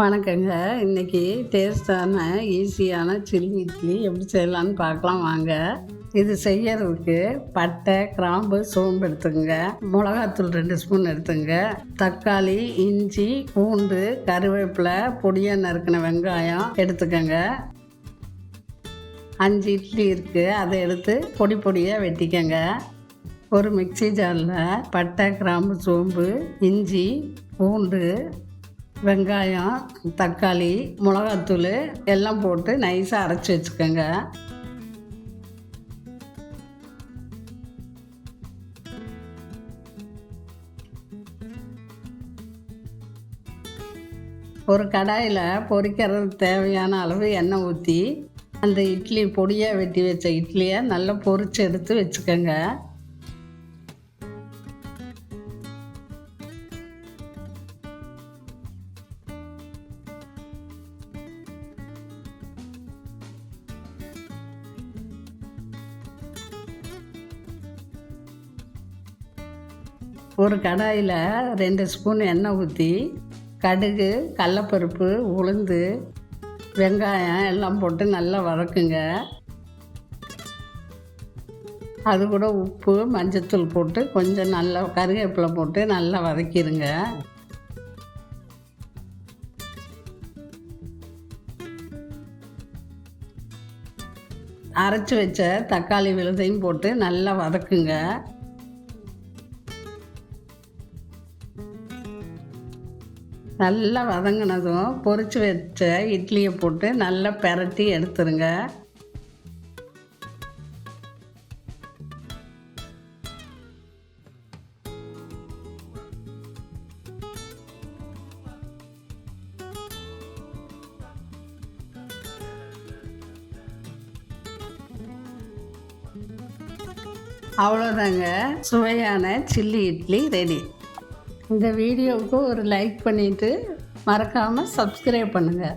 வணக்கங்க. இன்னைக்கு டேஸ்டான ஈஸியான சில்லி இட்லி எப்படி செய்யலாம்னு பார்க்கலாம் வாங்க. இது செய்யறதுக்கு பட்டை கிராம்பு சோம்பு எடுத்துங்க மிளகாத்தூள் ரெண்டு ஸ்பூன் எடுத்துங்க தக்காளி இஞ்சி பூண்டு கருவேப்பிலை பொடியாக நறுக்கின வெங்காயம் எடுத்துக்கோங்க. அஞ்சு இட்லி இருக்குது அதை எடுத்து பொடி பொடியாக வெட்டிக்கங்க. ஒரு மிக்ஸி ஜாரில் பட்டை கிராம்பு சோம்பு இஞ்சி பூண்டு வெங்காயம் தக்காளி மிளகாத்தூள் எல்லாம் போட்டு நைஸாக அரைச்சி வச்சுக்கோங்க. ஒரு கடாயில் பொரிக்கிறதுக்கு தேவையான அளவு எண்ணெய் ஊற்றி அந்த இட்லி பொடியாக வெட்டி வச்ச இட்லியை நல்லா பொரிச்சு எடுத்து வச்சுக்கோங்க. ஒரு கடாயில் ரெண்டு ஸ்பூன் எண்ணெய் ஊற்றி கடுகு கடலப்பருப்பு உளுந்து வெங்காயம் எல்லாம் போட்டு நல்லா வதக்குங்க. அது கூட உப்பு மஞ்சத்தூள் போட்டு கொஞ்சம் நல்லா கருவேப்பிலை போட்டு நல்லா வதக்கிடுங்க அரைச்சி வச்ச தக்காளி விழுதையும் போட்டு நல்லா வதக்குங்க. நல்லா வதங்கினதும் பொரிச்சு வச்ச இட்லியை போட்டு நல்லா பெரட்டி எடுத்துருங்க. அவ்வளோதாங்க சுவையான சில்லி இட்லி ரெடி. இந்த வீடியோவுக்கு ஒரு லைக் பண்ணிவிட்டு மறக்காமல் சப்ஸ்கிரைப் பண்ணுங்கள்